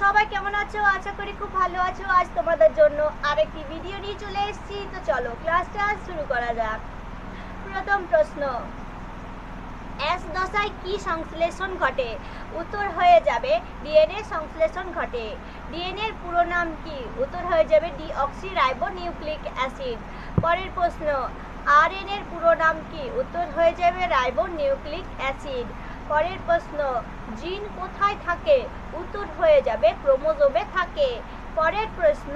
সবাই কেমন আছো? আশা করি খুব ভালো আছো। আজ তোমাদের জন্য আরেকটি ভিডিও নিয়ে চলে এসেছি। তো চলো ক্লাসটা শুরু করা যাক। প্রথম প্রশ্ন। এস দশায় কি সংশ্লেষণ ঘটে? উত্তর হয়ে যাবে ডিএনএ সংশ্লেষণ ঘটে। ডিএনএ এর পুরো নাম কি? উত্তর হয়ে যাবে ডিঅক্সি রাইবো নিউক্লিক অ্যাসিড পরের প্রশ্ন আরএন এর পুরো নাম কি? উত্তর হয়ে যাবে রাইবো নিউক্লিক অ্যাসিড পরের প্রশ্ন, জিন কোথায় থাকে? উত্তর হয়ে যাবে ক্রোমোজোমে থাকে। পরের প্রশ্ন,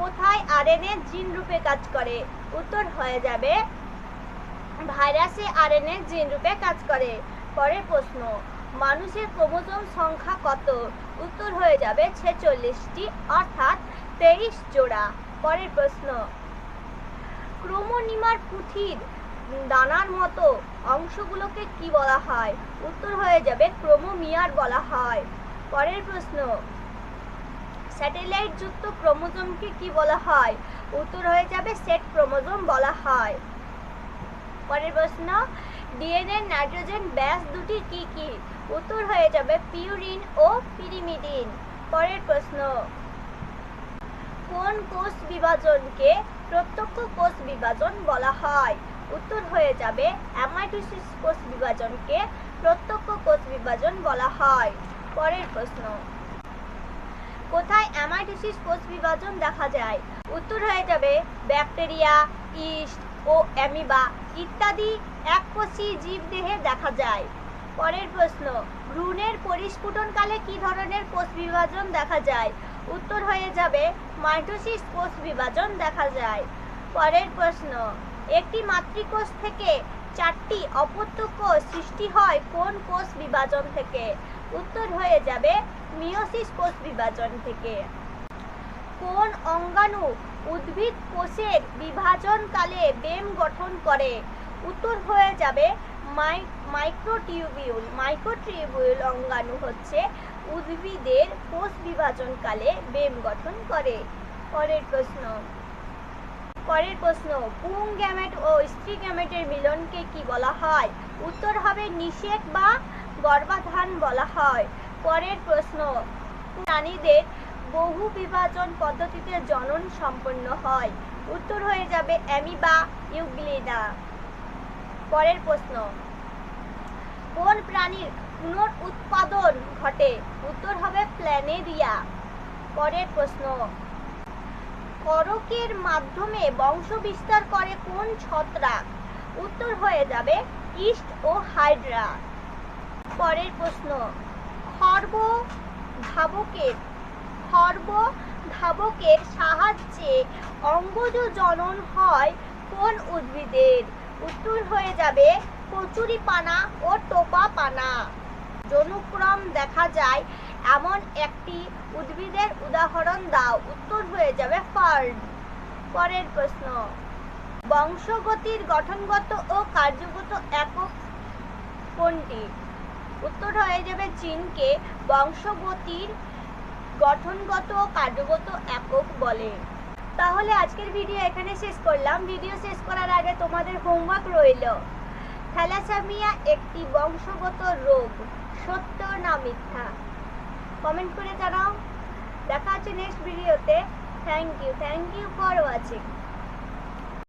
কোথায় আরএনএ জিন রূপে কাজ করে? উত্তর হয়ে যাবে ভাইরাসে আরএনএ জিন রূপে কাজ করে। পরের প্রশ্ন, মানুষের ক্রোমোজোম সংখ্যা কত? উত্তর হয়ে যাবে ছেচল্লিশটি, অর্থাৎ তেইশ জোড়া। পরের প্রশ্ন, ক্রোমোনিমার পুঁথির দানার মতো অংশগুলোকে কি বলা হয়? উত্তর হয়ে যাবে ক্রোমোমিয়ার বলা হয়। পরের প্রশ্ন স্যাটেলাইট যুক্ত ক্রোমোজোমকে কি বলা হয়? উত্তর হয়ে যাবে সেট ক্রোমোজোম বলা হয়। পরের প্রশ্ন, ডিএনএ, নাইট্রোজেন, ব্যাস দুটি কি কি? উত্তর হয়ে যাবে পিউরিন ও পিরিমিডিন। পরের প্রশ্ন, কোন কোষ বিভাজনকে প্রত্যক্ষ কোষ বিভাজন বলা হয়? উত্তর হয়ে যাবে অ্যামাইটোসিস কোষ বিভাজনকে প্রত্যক্ষ কোষ বিভাজন বলা হয়। পরের প্রশ্ন। কোথায় অ্যামাইটোসিস কোষ বিভাজন দেখা যায়? উত্তর হয়ে যাবে ব্যাকটেরিয়া, ইস্ট ও অ্যামিবা ইত্যাদি এককোষী জীবদেহে দেখা যায়। পরের প্রশ্ন, ভ্রূণের পরিস্ফুটনকালে কি ধরনের কোষ বিভাজন দেখা যায়? উত্তর হয়ে যাবে মাইটোসিস কোষ বিভাজন দেখা যায়। পরের প্রশ্ন একটি মাতৃকোষ থেকে চারটি অপত্য কোষ সৃষ্টি হয় কোন কোষ বিভাজন থেকে? উত্তর হয়ে যাবে মিওসিস কোষ বিভাজন থেকে। কোন অঙ্গাণু উদ্ভিদ কোষের বিভাজনকালে বেম গঠন করে? উত্তর হয়ে যাবে মাই মাইক্রোটিউবিউল। মাইক্রোটিউবিউল অঙ্গাণু হচ্ছে উদ্ভিদের কোষ বিভাজনকালে বেম গঠন করে। পরের প্রশ্ন। পরের প্রশ্ন, পুং গ্যামেট ও স্ত্রী গ্যামেটের মিলনকে কি বলা হয়? উত্তর হবে নিষেক বা গর্ভাধান বলা হয়। পরের প্রশ্ন, প্রাণীদের বহু বিভাজন পদ্ধতিতে জনন সম্পন্ন হয়। উত্তর হয়ে যাবে অ্যামিবা ইউগ্লিডা। পরের প্রশ্ন, কোন প্রাণীর পুনর উৎপাদন ঘটে? উত্তর হবে প্ল্যানেরিয়া। পরের প্রশ্ন করকের মাধ্যমে বংশ বিস্তার করে কোন ছত্রাক উত্তর হয়ে যাবে ইস্ট ও হাইড্রা পরের প্রশ্ন খর্ব ধাবকের খর্ব ধাবকের সাহায্যে অঙ্গজ জনন হয় কোন উদ্ভিদের? উত্তর হয়ে যাবে কচুরি পানা ও টোপা পানা জনুক্রম দেখা যায় এমন একটি উদ্ভিদের উদাহরণ দাও। উত্তর হয়ে যাবে ফার্ন। পরের প্রশ্ন। বংশগতির গঠনগত ও কার্যগত একক কোনটি? উত্তর হয়ে যাবে চীনকে বংশগতির গঠনগত ও কার্যগত একক বলে। তাহলে আজকের ভিডিও এখানে শেষ করলাম। ভিডিও শেষ করার আগে তোমাদের হোমওয়ার্ক রইল। থ্যালাসেমিয়া একটি বংশগত রোগ। সত্য না মিথ্যা? কমেন্ট করে জানাও। দেখা হচ্ছে নেক্সট ভিডিওতে thank you thank you for watching